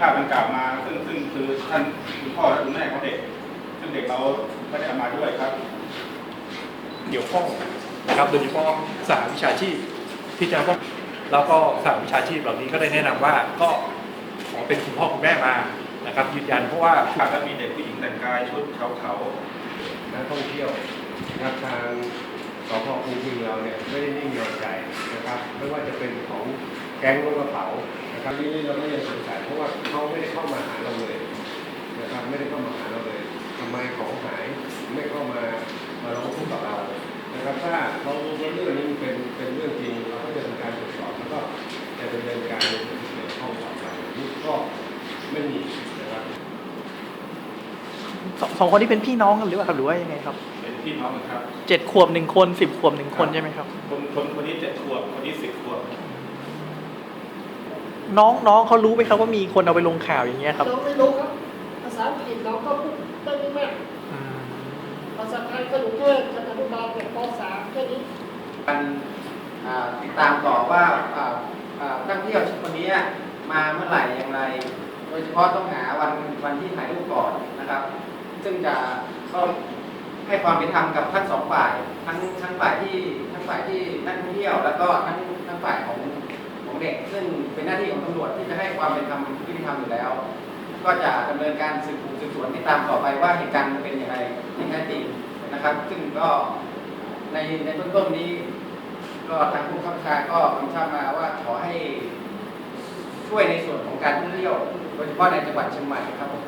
ภาพดันกล่าวมา ซึ่งซึ่งคือท่านคุณพ่อและคุณแม่ของเด็ก ซึ่งเด็กเราไม่ได้เอามาด้วยครับ เกี่ยวข้องนะครับโดยเฉพาะสาวิชาชีพที่จะว่าแล้วก็สาวิชาชีพเหล่านี้ก็ได้แนะนำว่าก็ขอเป็นคุณพ่อคุณแม่มานะครับยืนยันเพราะว่าทางก็มีเด็กผู้หญิงแต่งกายชุดเขาเขานักท่องเที่ยวนะครับทางสพภูมิเราเนี่ยไม่ได้นิ่งนอนใจนะครับ ไม่ว่าจะเป็นข แก๊งรถกระเป๋านะครับนี่เราก็ยังสงสัยเพราะว่าเขาไม่ได้เข้ามาหาเราเลยนะครับไม่ได้เข้ามาหาเราเลยทำไมของหายไม่เข้ามามาร้องทุกข์กับเรานะครับถ้าเขารู้ว่าเรื่องนี้เป็นเป็นเรื่องจริงเราก็จะทำการตรวจสอบแล้วก็จะดำเนินการในส่วนที่เกี่ยวข้องต่อไปนี่ก็ไม่มีนะครับสองสองคนที่เป็นพี่น้องกันหรือเปล่าครับหรือว่ายังไงครับๆเป็นพี่น้องกันครับเจ็ดขวบหนึ่งคนสิบขวบหนึ่งคนใช่ไหมครับคนคนคนนี้เจ็ดขวบคนนี้สิบขวบ น้องน้องเขารู้ไหมครับว่ามีคนเอาไปลงข่าวอย่างเงี้ยครับน้องไม่รู้ครับ ภาษาอังกฤษเราก็พูดได้ไม่มากอืมภาษาไทยก็อยู่แค่ชั้นอนุบาลกับป .3 แค่นี้การอ่าติดตามต่อว่าอ่าอ่านักเที่ยวคนนี้มาเมื่อไหร่อย่างไร โดยเฉพาะต้องหาวันวันที่ถ่ายรูปก่อนนะครับ ซึ่งจะต้องให้ความเป็นธรรมกับทั้งสองฝ่าย ทั้งทั้งฝ่ายที่ทั้งฝ่ายที่นักท่องเที่ยว แล้วก็ทั้งทั้งฝ่ายของของ เด็กซึ่งเป็นหน้าที่ของตำรวจที่จะให้ความเป็นธรรมยุติธรรมอยู่แล้ว ก็จะดำเนินการสืบสืบสวนติดตามต่อไปว่าเหตุการณ์เป็นอย่างไรที่แท้จริงนะครับ ซึ่งก็ในในเบื้องต้นนี้ ก็ทางผู้ข้าราชการก็กำชับมาว่าขอให้ช่วยในส่วนของการท่องเที่ยวโดยเฉพาะในจังหวัดเชียงใหม่ครับผม